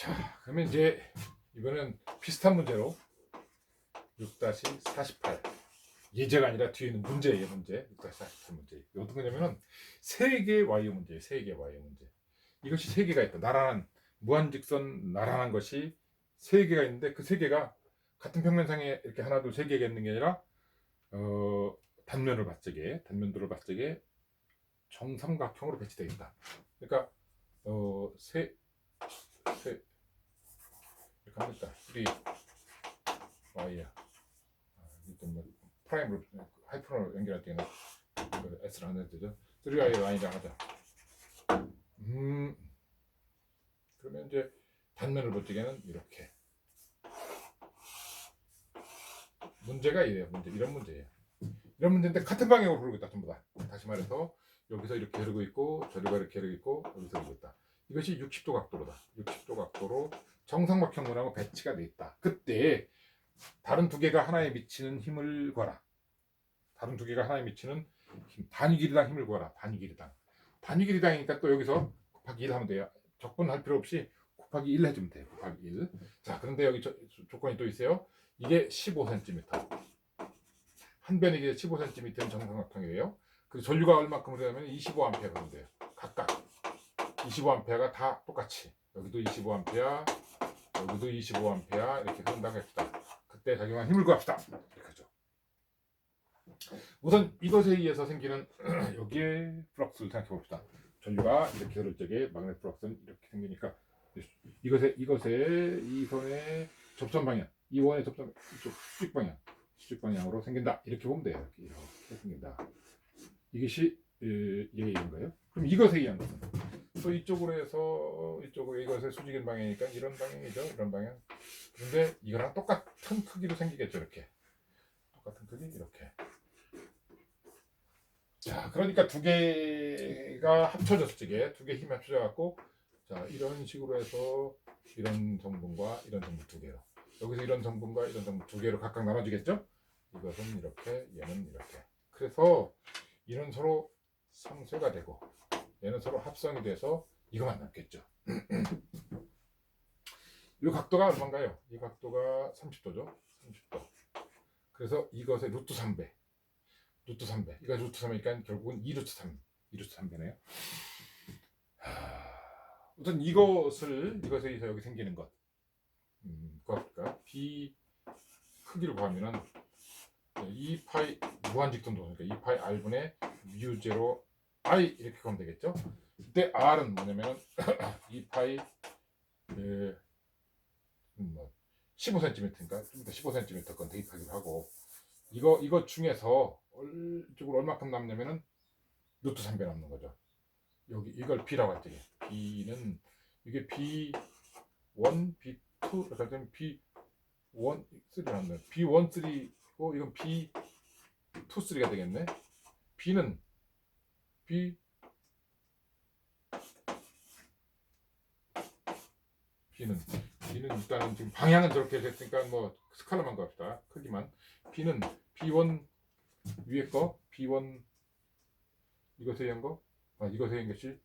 자, 그러면 이제 이번엔 비슷한 문제로 6-48 예제가 아니라 뒤에 있는 문제예요, 문제. 6-48 문제. 어떤 거냐면은 세개 와이어 문제예요. 세개 와이어 문제. 이것이 세 개가 있다. 나란한 무한직선 나란한 것이 세 개가 있는데 그 세 개가 같은 평면상에 이렇게 하나 둘 세 개가 있는 게 아니라 어, 단면을 적에 단면도를 적에 정삼각형으로 배치되어 있다. 그러니까 어, 세, 세 합니다. 3 y야. 아, 일단 뭐 프라임으로 하이픈으로 연결할 때는 이걸 s를 안 해도 되죠. 3y y랑 하자. 음. 그러면 이제 단면을 볼 적에는 이렇게. 문제가 이래요. 문제 이런 문제예요. 이런 문제인데 같은 방향으로 흐르고 있다 전부 다. 다시 말해서 여기서 이렇게 흐르고 있고 저리가 이렇게 흐르고 있고 여기서 흐르고 있다. 이것이 60도 각도로다. 60도 각도로 정삼각형으로 배치가 돼 있다. 그때 다른 두 개가 하나에 미치는 힘을 구하라. 다른 두 개가 하나에 미치는 힘, 단위 길이당 힘을 구하라. 단위 길이당. 단위 길이당이니까 또 여기서 곱하기 1 하면 돼요. 적분할 필요 없이 곱하기 1 해주면 돼요. 곱하기 1. 자, 그런데 여기 저- 조건이 또 있어요. 이게 15cm. 한 변이 이게 15cm인 정삼각형이에요. 그 전류가 얼마큼 되냐면 25A 그런데요. 각각 25A가 다 똑같이 여기도 25A, 여기도 25A 이렇게 흐른다고 합시다. 그때 작용한 힘을 구합시다. 이렇게 하죠. 우선 이것에 의해서 생기는 여기에 플럭스를 생각해 봅시다. 전류가 이렇게 흐를 적에 마그넷 플럭스는 이렇게 생기니까 이것에 이것에 이 선의 접선 방향, 이 원의 접선 이쪽 수직 방향, 수직 방향으로 생긴다. 이렇게 보면 돼요. 이렇게, 생긴다. 이것이 이건가요? 그럼 이것에 의한 것은 또 이쪽으로 해서 이쪽으로 이것의 수직인 방향이니까 이런 방향이죠. 이런 방향. 그런데 이거랑 똑같은 크기로 생기겠죠. 이렇게 똑같은 크기 이렇게. 자, 그러니까 두 개가 합쳐졌을 적에 두 개 힘이 합쳐져 갖고 자 이런 식으로 해서 이런 성분과 이런 성분 두 개로 여기서 이런 성분과 이런 성분 두 개로 각각 나눠지겠죠? 이것은 이렇게 얘는 이렇게. 그래서 이는 서로 상쇄가 되고 얘는 서로 합성이 돼서 이거만 남겠죠. 이 각도가 얼마인가요? 이 각도가 30도죠. 30도. 그래서 이것의 루트 3배. 루트 3배. 이거 루트 3이니까 결국은 2루트 3. 2루트 3배네요. 우선 이것을 이것에 의해서 여기 생기는 것. 음, 구합니까? B 크기를 구하면은 2 파이 무한직선 도니까 2 파이 r분의 뮤 제로 i 이렇게 구하면 되겠죠? 이때 r은 뭐냐면은 2 파이 그, 음, 뭐 15cm니까 좀 더 15cm 건 대입하기로 하고 이거 이거 중에서 얼, 이쪽으로 얼마큼 남냐면은 루트 3배 남는 거죠. 여기 이걸 b라고 할때 b는 이게 b1, b2 이렇게 할 때는 b1, 3 남는 b1, 3고 이건 b2, 3가 되겠네. b는 b b는 b는 일단은 지금 방향은 저렇게 됐으니까 뭐 스칼라만 갑시다. 크기만. b는 b1 위에 거 b1 이것에 의한 거, 아 이것에 의한 것이?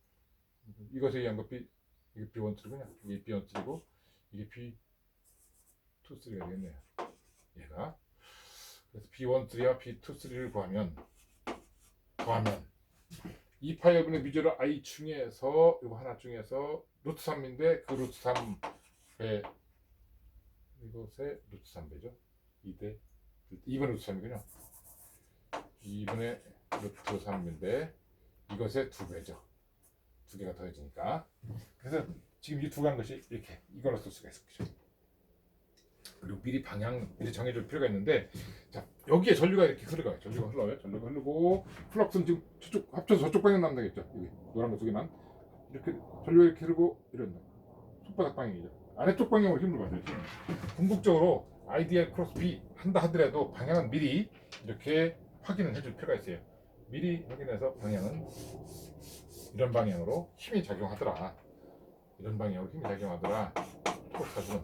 이것에 의한 거 b 이게 b1 3구나. 이게 b1 3고 이게 b2 3가 되겠네요. 얘가. 그래서 b1 3와 b2 3를 구하면 구하면 이 파이어분의 미저를 i 중에서 이거 하나 중에서 루트 3인데 그 루트 3배 이것의 루트 3배죠. 2대 2분의 루트 3이군요. 2분의 루트 3인데 이것의 두 배죠. 두 개가 더해지니까. 그래서 지금 이두 가는 것이 이렇게 이걸로 쓸 수가 있었죠. 그리고 미리 방향 미리 정해줄 필요가 있는데 자 여기에 전류가 이렇게 흘러가요. 전류가 흘러요. 전류가 흐르고 플럭스는 지금 저쪽 합쳐서 저쪽 방향 되겠죠. 여기 노란 거 두 개만 이렇게 전류가 이렇게 흐르고 이런다. 손바닥 방향이죠. 아래쪽 방향으로 힘을 받아요. 힘. 궁극적으로 IDL 크로스 B 한다 하더라도 방향은 미리 이렇게 확인을 해줄 필요가 있어요. 미리 확인해서 방향은 이런 방향으로 힘이 작용하더라. 이런 방향으로 힘이 작용하더라. 포스타주는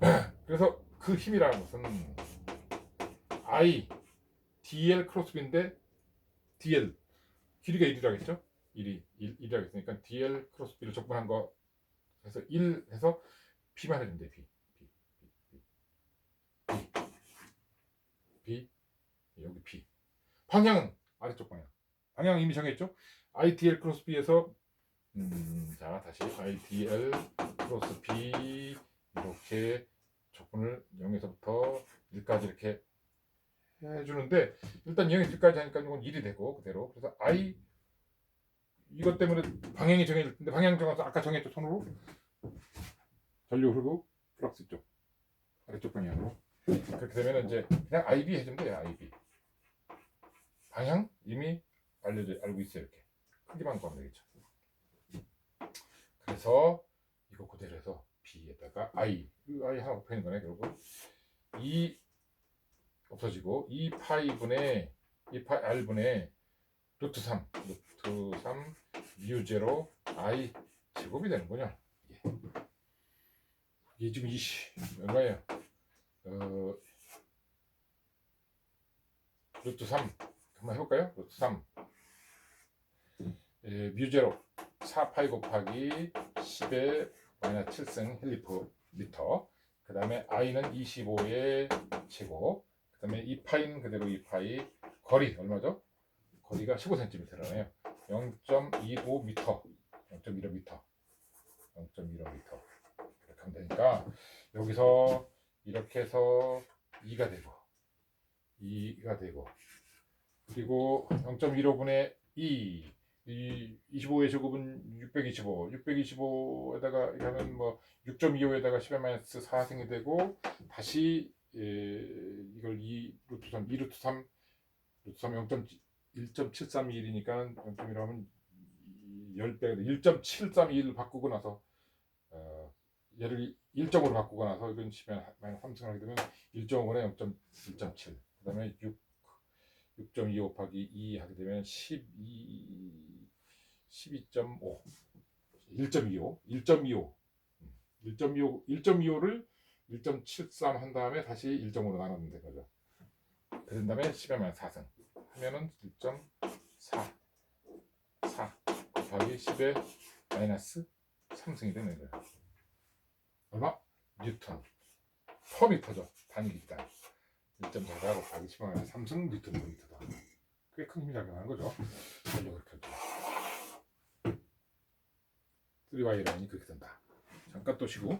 그래서 그 힘이라는 것은 I DL 크로스비인데 DL 길이가 1이라겠죠? 1이 1, 1이라고 했으니까 DL 크로스비를 적분한 거 해서 1 해서 해주면 돼 B B. B. B. B, 여기 B. 방향은 아래쪽 방향. 방향 이미 정했죠? ITL 크로스 B에서 음, 자 다시 ITL 크로스 B 이렇게 적분을 0에서부터 1까지 이렇게 해주는데 일단 0에서 1까지 하니까 이건 1이 되고 그대로. 그래서 I 이것 때문에 방향이 정해질 텐데 방향 정해서 아까 정했죠 손으로? 전류 흐르고 플럭스 쪽 아래쪽 방향으로. 그렇게 되면 이제 그냥 IB 해주면 돼요 IB 방향 이미 알려져 알고 있어요 이렇게. 크기만 구하면 되겠죠. 그래서 이거 그대로 해서 B에다가 I 이 I 하나 곱하는 거네 결국 이 없어지고 2 파이분의 2 파이 R분의 루트 3 루트 3 뮤 제로 I 제곱이 되는군요 예. 이게 지금 이시 얼마예요? 어, 루트 3 한번 해볼까요? 루트 3 예, 뮤 제로 4 파이 곱하기 10의 마이너스 7승 헬리프 미터. 그 다음에 i는 25의 제곱. 그 다음에 2파이는 그대로 2파이 거리 얼마죠? 거리가 15cm라네요. 0.25m 0.15m 0.15m 이렇게 하면 되니까 여기서 이렇게 해서 2가 되고 2가 되고. 그리고 0.15분의 2 이 25의 제곱은 625, 625에다가 이렇게 하면 뭐 6.25에다가 10의 마이너스 4승이 되고 다시 예, 이걸 2 루트 3, 2 루트 3, 루트 3 0.1.731이니까 0.1 하면 10배가 1.731 바꾸고 나서 어, 얘를 1점으로 바꾸고 나서 이건 10의 마이너스 3승을 하게 되면 1.5분의 0.1.7 그 다음에 6 6.2 곱하기 2 하게 되면 12 12.5 1.25 1.25 1.25 1.25를 1.73 한 다음에 다시 1.5로 나누면 된 거죠. 그런 다음에 10에 마이너스 4승 하면은 1.4 4 곱하기 10에 마이너스 3승이 되는 거예요. 얼마? 뉴턴 퍼미터죠. 단위 단 1.4가 곱하기 10에 마이너스 3승 뉴턴 퍼미터다. 꽤 큰 힘이 작용하는 거죠. 전력을 펼쳐. 3Y 라인이 그렇게 된다. 잠깐 또 쉬고